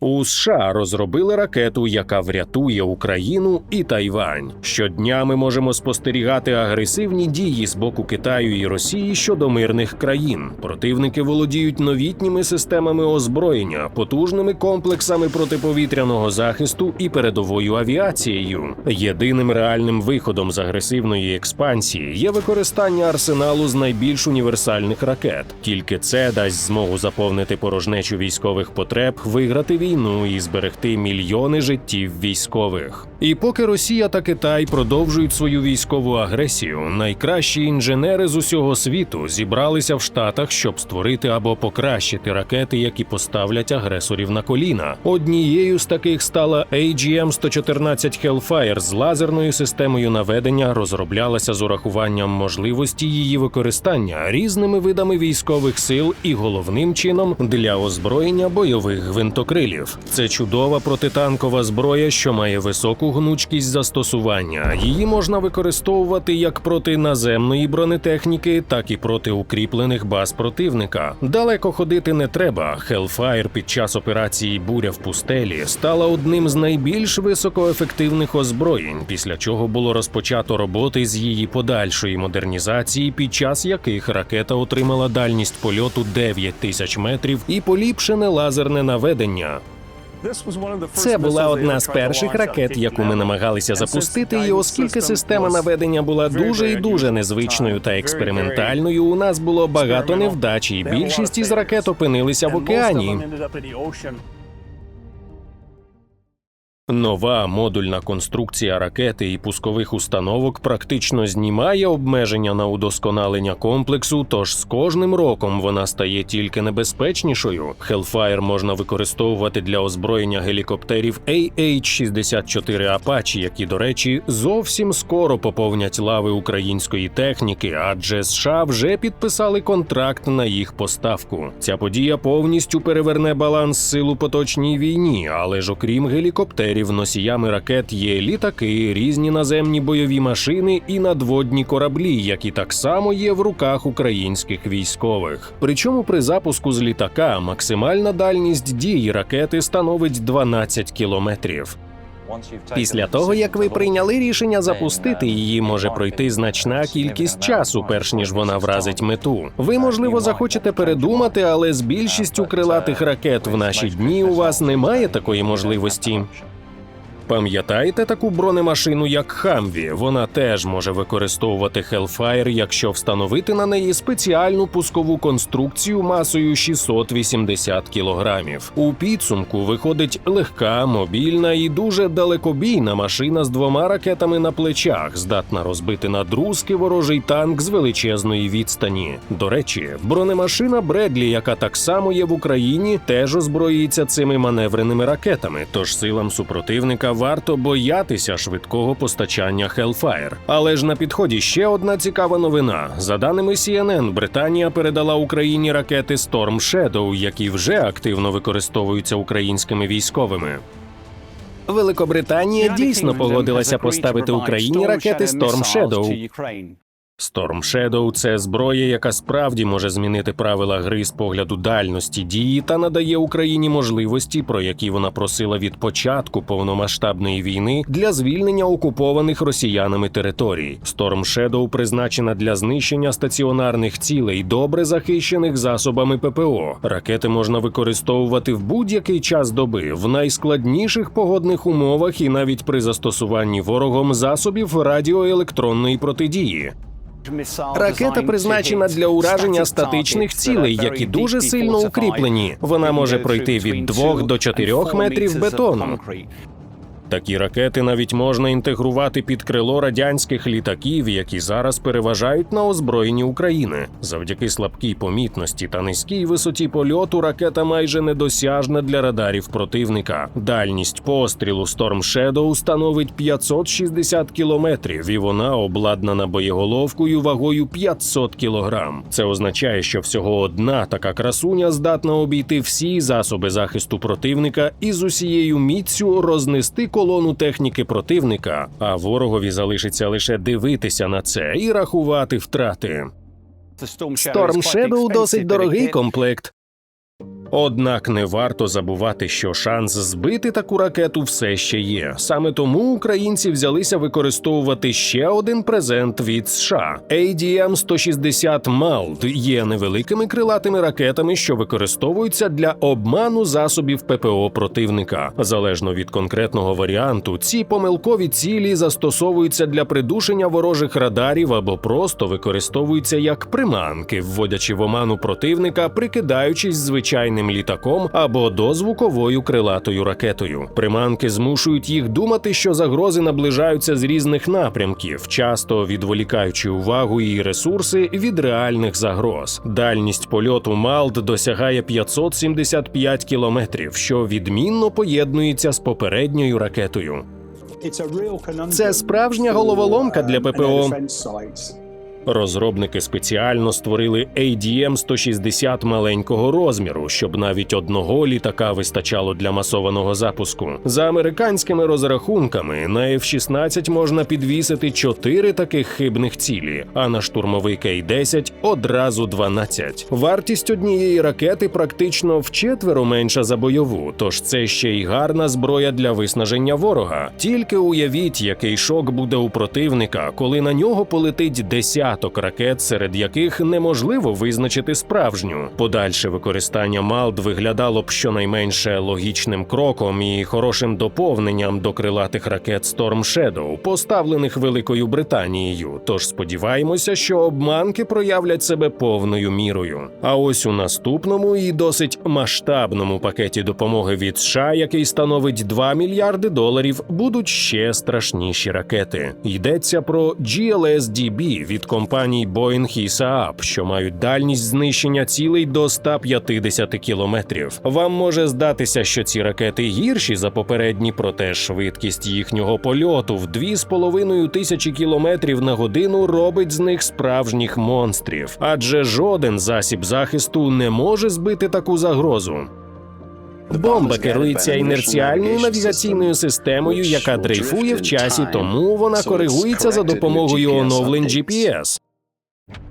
У США розробили ракету, яка врятує Україну і Тайвань. Щодня ми можемо спостерігати агресивні дії з боку Китаю і Росії щодо мирних країн. Противники володіють новітніми системами озброєння, потужними комплексами протиповітряного захисту і передовою авіацією. Єдиним реальним виходом з агресивної експансії є використання арсеналу з найбільш універсальних ракет. Тільки це дасть змогу заповнити порожнечу військових потреб, виграти війну і зберегти мільйони життів військових. І поки Росія та Китай продовжують свою військову агресію, найкращі інженери з усього світу зібралися в Штатах, щоб створити або покращити ракети, які поставлять агресорів на коліна. Однією з таких стала AGM-114 Hellfire з лазерною системою наведення розроблялася з урахуванням можливості її використання різними видами військових сил і головним чином для озброєння бойових гвинтокрилів. Це чудова протитанкова зброя, що має високу гнучкість застосування. Її можна використовувати як проти наземної бронетехніки, так і проти укріплених баз противника. Далеко ходити не треба. Hellfire під час операції Буря в пустелі стала одним з найбільш високоефективних озброєнь, після чого було розпочато роботи з її подальшої модернізації, під час яких ракета отримала дальність польоту 9 тисяч метрів і поліпшене лазерне наведення. Це була одна з перших ракет, яку ми намагалися запустити. І оскільки система наведення була дуже і дуже незвичною та експериментальною, у нас було багато невдач, і більшість із ракет опинилися в океані. Нова модульна конструкція ракети і пускових установок практично знімає обмеження на удосконалення комплексу, тож з кожним роком вона стає тільки небезпечнішою. Hellfire можна використовувати для озброєння гелікоптерів AH-64 Apache, які, до речі, зовсім скоро поповнять лави української техніки, адже США вже підписали контракт на їх поставку. Ця подія повністю переверне баланс сил у поточній війні, але ж окрім гелікоптерів, носіями ракет є літаки, різні наземні бойові машини і надводні кораблі, які так само є в руках українських військових. Причому при запуску з літака максимальна дальність дії ракети становить 12 кілометрів. Після того, як ви прийняли рішення запустити її, може пройти значна кількість часу, перш ніж вона вразить мету. Ви, можливо, захочете передумати, але з більшістю крилатих ракет в наші дні у вас немає такої можливості. Пам'ятаєте таку бронемашину, як Хамві? Вона теж може використовувати Hellfire, якщо встановити на неї спеціальну пускову конструкцію масою 680 кілограмів. У підсумку виходить легка, мобільна і дуже далекобійна машина з двома ракетами на плечах, здатна розбити на друзки ворожий танк з величезної відстані. До речі, бронемашина Бредлі, яка так само є в Україні, теж озброїться цими маневреними ракетами. Тож силам супротивника варто боятися швидкого постачання Hellfire. Але ж на підході ще одна цікава новина. За даними CNN, Британія передала Україні ракети Storm Shadow, які вже активно використовуються українськими військовими. Великобританія дійсно погодилася поставити Україні ракети Storm Shadow. Storm Shadow – це зброя, яка справді може змінити правила гри з погляду дальності дії та надає Україні можливості, про які вона просила від початку повномасштабної війни для звільнення окупованих росіянами територій. Storm Shadow призначена для знищення стаціонарних цілей, добре захищених засобами ППО. Ракети можна використовувати в будь-який час доби, в найскладніших погодних умовах і навіть при застосуванні ворогом засобів радіоелектронної протидії. Ракета призначена для ураження статичних цілей, які дуже сильно укріплені. Вона може пройти від 2 до 4 метрів бетону. Такі ракети навіть можна інтегрувати під крило радянських літаків, які зараз переважають на озброєнні України. Завдяки слабкій помітності та низькій висоті польоту ракета майже недосяжна для радарів противника. Дальність пострілу Storm Shadow становить 560 кілометрів, і вона обладнана боєголовкою вагою 500 кілограм. Це означає, що всього одна така красуня здатна обійти всі засоби захисту противника і з усією міцю рознести колону техніки противника, а ворогові залишиться лише дивитися на це і рахувати втрати. Storm Shadow досить дорогий комплект. Однак не варто забувати, що шанс збити таку ракету все ще є. Саме тому українці взялися використовувати ще один презент від США. ADM-160 MALD є невеликими крилатими ракетами, що використовуються для обману засобів ППО противника. Залежно від конкретного варіанту, ці помилкові цілі застосовуються для придушення ворожих радарів або просто використовуються як приманки, вводячи в оману противника, прикидаючись звичайним літаком або дозвуковою крилатою ракетою. Приманки змушують їх думати, що загрози наближаються з різних напрямків, часто відволікаючи увагу і ресурси від реальних загроз. Дальність польоту Малд досягає 575 кілометрів, що відмінно поєднується з попередньою ракетою. Це справжня головоломка для ППО. Розробники спеціально створили ADM-160 маленького розміру, щоб навіть одного літака вистачало для масованого запуску. За американськими розрахунками на F-16 можна підвісити чотири таких хибних цілі, а на штурмовий К-10 одразу 12. Вартість однієї ракети практично вчетверо менша за бойову, тож це ще й гарна зброя для виснаження ворога. Тільки уявіть, який шок буде у противника, коли на нього полетить десяток ракет, серед яких неможливо визначити справжню. Подальше використання МАЛД виглядало б щонайменше логічним кроком і хорошим доповненням до крилатих ракет Storm Shadow, поставлених Великою Британією. Тож сподіваємося, що обманки проявлять себе повною мірою. А ось у наступному і досить масштабному пакеті допомоги від США, який становить 2 мільярди доларів, будуть ще страшніші ракети. Йдеться про GLSDB від компаній Boeing і Saab, що мають дальність знищення цілей до 150 кілометрів. Вам може здатися, що ці ракети гірші за попередні, проте швидкість їхнього польоту в 2,5 тисячі кілометрів на годину робить з них справжніх монстрів, адже жоден засіб захисту не може збити таку загрозу. Бомба керується інерціальною навігаційною системою, яка дрейфує в часі, тому вона коригується за допомогою оновлень GPS.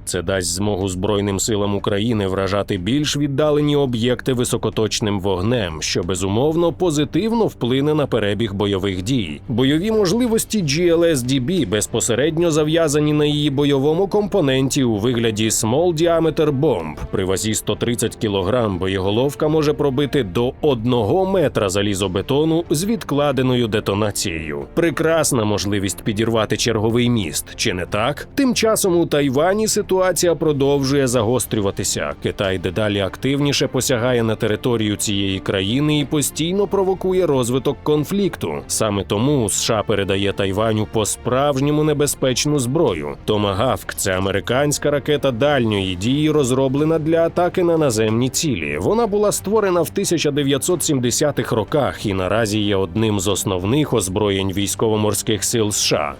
Це дасть змогу Збройним силам України вражати більш віддалені об'єкти високоточним вогнем, що безумовно позитивно вплине на перебіг бойових дій. Бойові можливості GLSDB безпосередньо зав'язані на її бойовому компоненті у вигляді Small Diameter Bomb. При вазі 130 кг боєголовка може пробити до 1 метра залізобетону з відкладеною детонацією. Прекрасна можливість підірвати черговий міст, чи не так? Тим часом у Тайвані ситуація продовжує загострюватися. Китай дедалі активніше посягає на територію цієї країни і постійно провокує розвиток конфлікту. Саме тому США передає Тайваню по справжньому небезпечну зброю. Томагавк це американська ракета дальньої дії, розроблена для атаки на наземні цілі. Вона була створена в 1970-х роках і наразі є одним з основних озброєнь військово-морських сил США.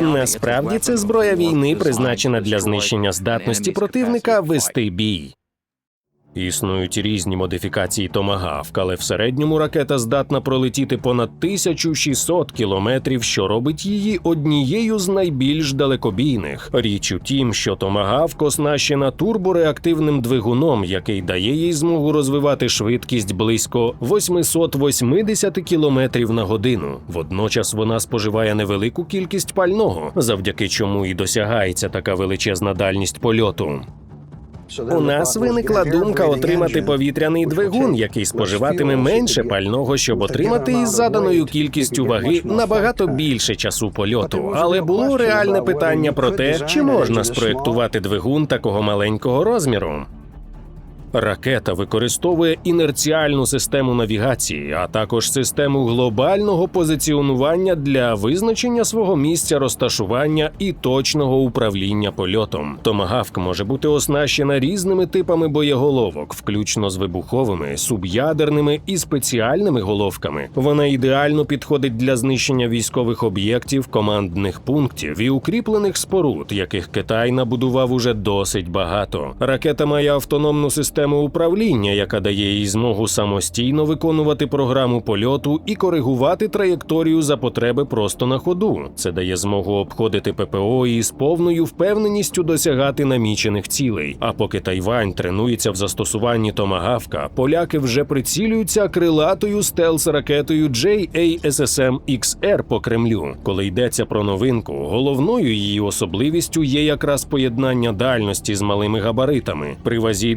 Насправді це зброя війни, призначена для знищення здатності противника вести бій. Існують різні модифікації Томагавк, але в середньому ракета здатна пролетіти понад 1600 кілометрів, що робить її однією з найбільш далекобійних. Річ у тім, що Томагавк оснащена турбореактивним двигуном, який дає їй змогу розвивати швидкість близько 880 кілометрів на годину. Водночас вона споживає невелику кількість пального, завдяки чому і досягається така величезна дальність польоту. У нас виникла думка отримати повітряний двигун, який споживатиме менше пального, щоб отримати із заданою кількістю ваги набагато більше часу польоту. Але було реальне питання про те, чи можна спроектувати двигун такого маленького розміру. Ракета використовує інерціальну систему навігації, а також систему глобального позиціонування для визначення свого місця розташування і точного управління польотом. Томагавк може бути оснащена різними типами боєголовок, включно з вибуховими, суб'ядерними і спеціальними головками. Вона ідеально підходить для знищення військових об'єктів, командних пунктів і укріплених споруд, яких Китай набудував уже досить багато. Ракета має автономну систему системи управління, яка дає їй змогу самостійно виконувати програму польоту і коригувати траєкторію за потреби просто на ходу. Це дає змогу обходити ППО і з повною впевненістю досягати намічених цілей. А поки Тайвань тренується в застосуванні томагавка, поляки вже прицілюються крилатою стелс-ракетою JASSM XR по Кремлю. Коли йдеться про новинку, головною її особливістю є якраз поєднання дальності з малими габаритами. При вазі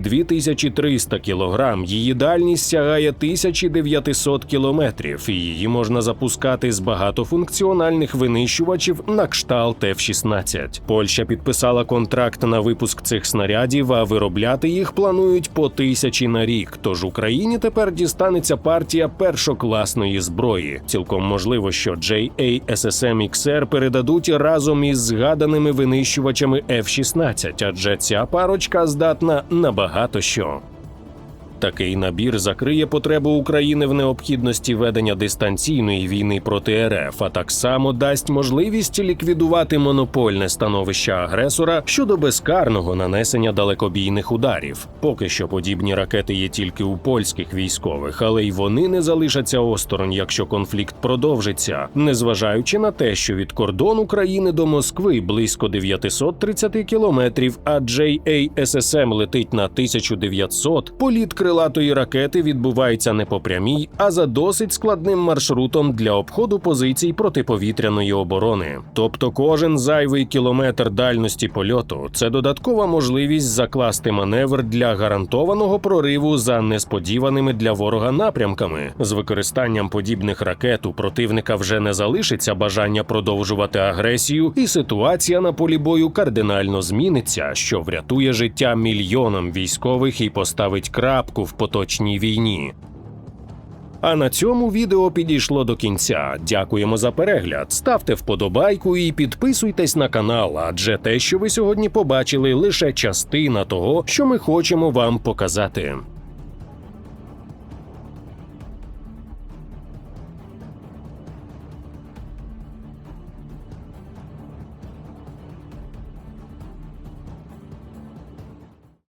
2300 кг її дальність сягає 1900 кілометрів, і її можна запускати з багатофункціональних винищувачів на кшталт F-16. Польща підписала контракт на випуск цих снарядів, а виробляти їх планують по тисячі на рік. Тож Україні тепер дістанеться партія першокласної зброї. Цілком можливо, що JASSM XR передадуть разом із згаданими винищувачами F-16, адже ця парочка здатна на багато що. Такий набір закриє потребу України в необхідності ведення дистанційної війни проти РФ, а так само дасть можливість ліквідувати монопольне становище агресора щодо безкарного нанесення далекобійних ударів. Поки що подібні ракети є тільки у польських військових, але й вони не залишаться осторонь, якщо конфлікт продовжиться, незважаючи на те, що від кордону країни до Москви близько 930 кілометрів, а JASSM летить на 1900, політ крилатої ракети відбувається не по прямій, а за досить складним маршрутом для обходу позицій протиповітряної оборони. Тобто кожен зайвий кілометр дальності польоту це додаткова можливість закласти маневр для гарантованого прориву за несподіваними для ворога напрямками. З використанням подібних ракет у противника вже не залишиться бажання продовжувати агресію, і ситуація на полі бою кардинально зміниться, що врятує життя мільйонам військових і поставить крапку в поточній війні. А на цьому відео підійшло до кінця. Дякуємо за перегляд. Ставте вподобайку і підписуйтесь на канал, адже те, що ви сьогодні побачили, лише частина того, що ми хочемо вам показати.